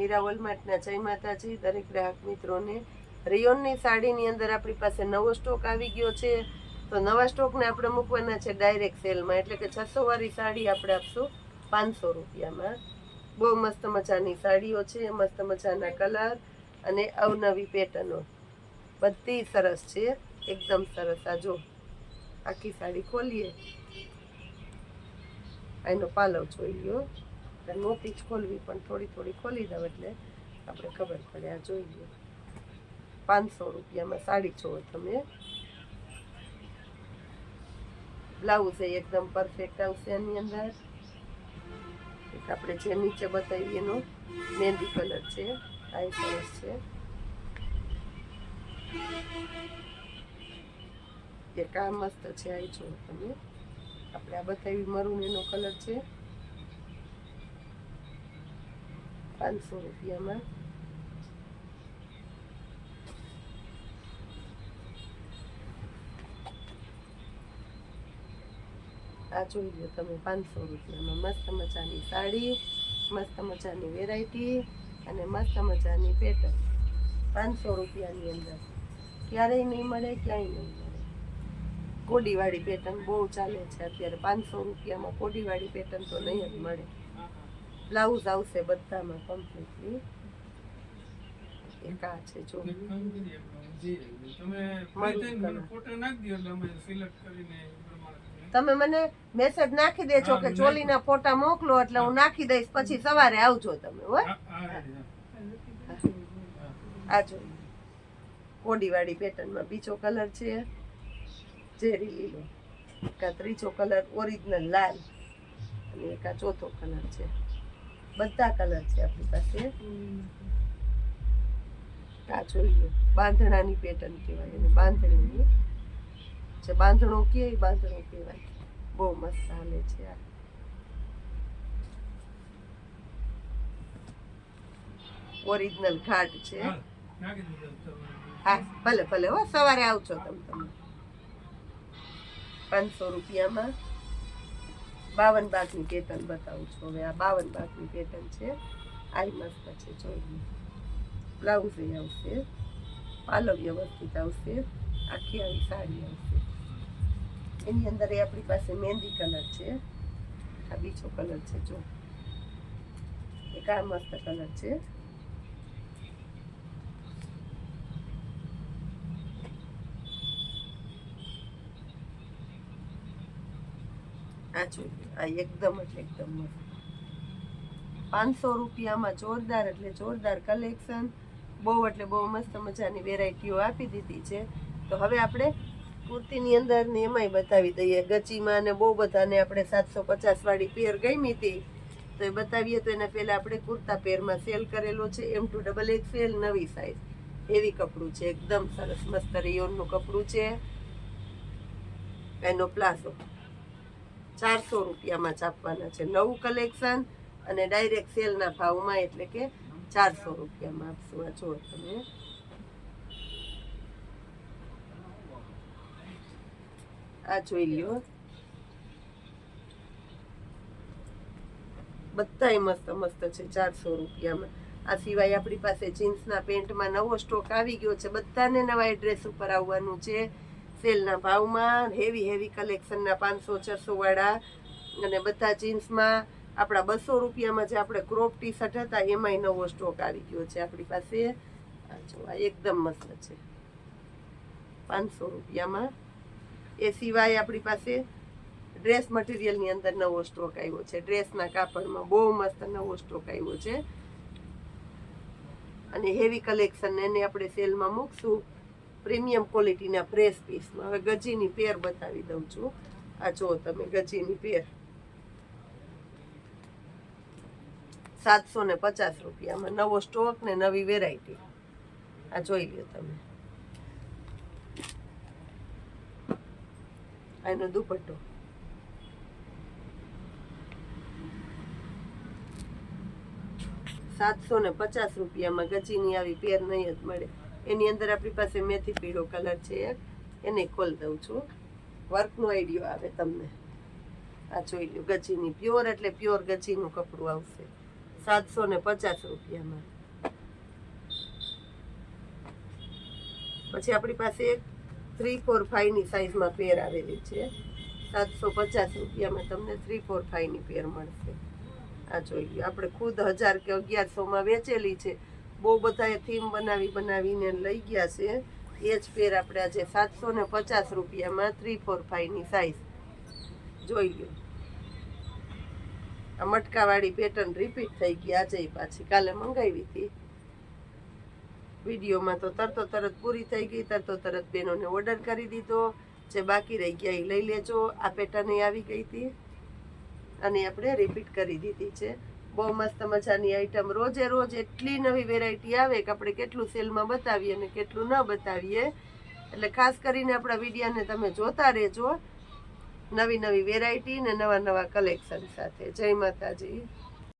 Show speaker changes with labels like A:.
A: મીરા વોલમાર્ટના જય માતાજી, દરેક ગ્રાહક મિત્રોને. રિયોનની સાડીની અંદર આપણી પાસે નવો સ્ટોક આવી ગયો છે. તો નવા સ્ટોકને આપણે મૂકવાના છે ડાયરેક્ટ સેલમાં, એટલે કે છસો વાળી સાડી આપણે આપશું પાંચસો રૂપિયામાં. બહુ મસ્ત મજાની સાડીઓ છે, મસ્ત મજાના કલર અને અવનવી પેટર્નો. બધી સરસ છે, એકદમ સરસ. આ જો, આખી સાડી ખોલીએ. એનો પાલવ જોઈ લ્યો. તો નહોતી જ ખોલવી, પણ થોડી થોડી ખોલી દઉં એટલે આપણે ખબર પડે, આ જોઈએ પાંચસો રૂપિયામાં સાડી છો તમે. બ્લાઉઝ એ એકદમ પરફેક્ટ આવશે એની અંદર. એક આપણે જે નીચે બતાવી એનો મહેંદી કલર છે આઈ કલર છે. એક આ મસ્ત છે આઈ જો તમે. આપણે આ બતાવી મરૂન એનો કલર છે. પાંચસો રૂપિયામાં આ જોઈ લો તમે પાંચસો રૂપિયામાં મસ્ત મજાની સાડી મસ્ત મજાની વેરાયટી અને મસ્ત મજાની પેટર્ન પાંચસો રૂપિયાની અંદર ક્યારેય નહીં મળે ક્યાંય નહીં મળે કોડીવાળી પેટર્ન બહુ ચાલે છે અત્યારે પાંચસો રૂપિયામાં કોડીવાળી પેટર્ન તો નહીં જ મળે બ્લાઉઝ આવશે બધામાં કમ્પ્લીટલી એક આ છે જો.
B: તમે મને
A: મેસેજ નાખી દેજો કે ચોલીના ફોટા મોકલો એટલે હું નાખી દઈશ પછી સવારે આવજો તમે હો.
B: હા, હા, ready, હા.
A: આ જો. કોડીવાળી પેટર્નમાં બીજો કલર છે. ઝેરી લીલો. એક આ ત્રીજો કલર ઓરિજિનલ લાલ. અને એક આ ચોથો કલર છે. બધા કલર છે આપણી પાસે. આ જોઈ લો. બાંધણાની પેટર્ન કહેવાય એને બાંધણીની. જે બાંધણો કે બાંધણો કહેવાય. બહુ મસ્ત હાલે છે આ. ઓરિજિનલ ઘાટ છે.
B: હા
A: ભલે ભલે હો સવારે આવજો તમે. તમે પાંચસો રૂપિયામાં. બાવન બાગની પેટર્ન બતાવું છું. હવે આ બાવન બાગની પેટર્ન છે. આ મસ્ત છે, જોઈ બ્લાઉઝ આવશે. પાલવ વ્યવસ્થિત આવશે. આખી આવી સાડી આવશે. એની અંદર એ આપણી પાસે મહેંદી કલર છે. આ બીજો કલર છે, જો. એક આ મસ્ત કલર છે. આ આ એકદમ એટલે એકદમ પાંચસો રૂપિયામાં જોરદાર એટલે જોરદાર કલેક્શન બહુ એટલે બહુ મસ્ત મજાની વેરાયટીઓ આપી દીધી છે. તો હવે આપણે કુર્તીની અંદર ને એમાંય બતાવી દઈએ. ગચીમાં ને બહુ બધાને આપણે સાતસો પચાસ વાળી પેર ગમી હતી. તો એ બતાવીએ તો એના પહેલાં આપણે કુર્તા પેરમાં સેલ કરેલો છે. એમ ટુ ડબલ એક્સેલ નવી સાઈઝ એવી કપડું છે. એકદમ સરસ મસ્ત રિયોનનું કપડું છે. એનો પ્લાઝો. ચારસો રૂપિયામાં છાપવાના છે. નવું કલેક્શન અને ડાયરેક્ટ સેલના ભાવમાં એટલે કે ચારસો રૂપિયામાં આપશું. આ જો તમે. આ જોઈ લ્યો. બધાય મસ્ત મસ્ત છે ચારસો રૂપિયામાં. આ સિવાય આપણી પાસે જીન્સના પેન્ટમાં નવો સ્ટોક આવી ગયો છે. બધાને નવા એડ્રેસ ઉપર આવવાનું છે. સેલના ભાવમાં હેવી હેવી કલેક્શનના પાંચસો, છસો વાળા અને બધા જીન્સમાં આપણા બસો રૂપિયામાં જે આપણે ક્રોપ ટી શર્ટ હતા, એમાંય નવો સ્ટોક આવી ગયો છે આપણી પાસે. આ એકદમ મસ્ત છે. પાંચસો રૂપિયામાં. એ સિવાય આપણી પાસે ડ્રેસ મટીરિયલની અંદર નવો સ્ટોક આવ્યો છે. ડ્રેસના કાપડમાં બહુ મસ્ત નવો સ્ટોક આવ્યો છે. અને હેવી કલેક્શન એને આપણે સેલમાં મૂકશું. પ્રીમિયમ ક્વોલિટીના પ્રેસ પીસમાં. હવે ગજીની પેર બતાવી દઉં છું. આ જુઓ તમે ગજીની પેર. સાતસો ને પચાસ રૂપિયામાં નવો સ્ટોક ને નવી વેરાયટી. આ જોઈ લ્યો તમે. એનો દુપટ્ટો. સાતસો ને પચાસ રૂપિયામાં ગજીની આવી પેર નહીં જ મળે. એની અંદર આપણી પાસે મેથી પીળો કલર છે એને ખોલ દઉં છું. વર્કનો આઈડિયો આવે તમને. આ જોઈ લો ગચીની પ્યોર એટલે પ્યોર ગચીનું કપડું આવશે. સાતસો ને પચાસ રૂપિયામાં. પછી આપણી પાસે એક થ્રી ફોર ફાઈવની સાઇઝમાં પેર આવેલી છે. સાતસો પચાસ રૂપિયામાં તમને થ્રી ફોર ફાઈવની પેર મળશે. આ જોઈ લો આપણે ખુદ હજાર કે અગિયારસોમાં વેચેલી છે. બહુ બધાએ થીમ બનાવી બનાવીને લઈ ગયા છે. એ જ પેર આપણે આજે સાતસો ને પચાસ રૂપિયામાં થ્રી ફોર ફાઈવની સાઇઝ જોઈ લ્યો. આ મટકાવાળી પેટર્ન રિપીટ થઈ ગઈ આજે પાછી. કાલે મંગાવી હતી. વિડીયોમાં તો તરતો તરત પૂરી થઈ ગઈ, તરતો તરત બેનોને ઓર્ડર કરી દીધો. જે બાકી રહી ગયા એ લઈ લેજો. આ પેટર્ન આવી ગઈ હતી. અને આપણે રિપીટ કરી દીધી છે. બહુ મસ્ત મજાની આઈટમ રોજે રોજ એટલી નવી વેરાયટી આવે કે આપણે કેટલું સેલમાં બતાવીએ અને કેટલું ન બતાવીએ. એટલે ખાસ કરીને આપણા વિડીયાને તમે જોતા રહેજો. નવી નવી વેરાયટી ને નવા નવા કલેક્શન સાથે. જય માતાજી.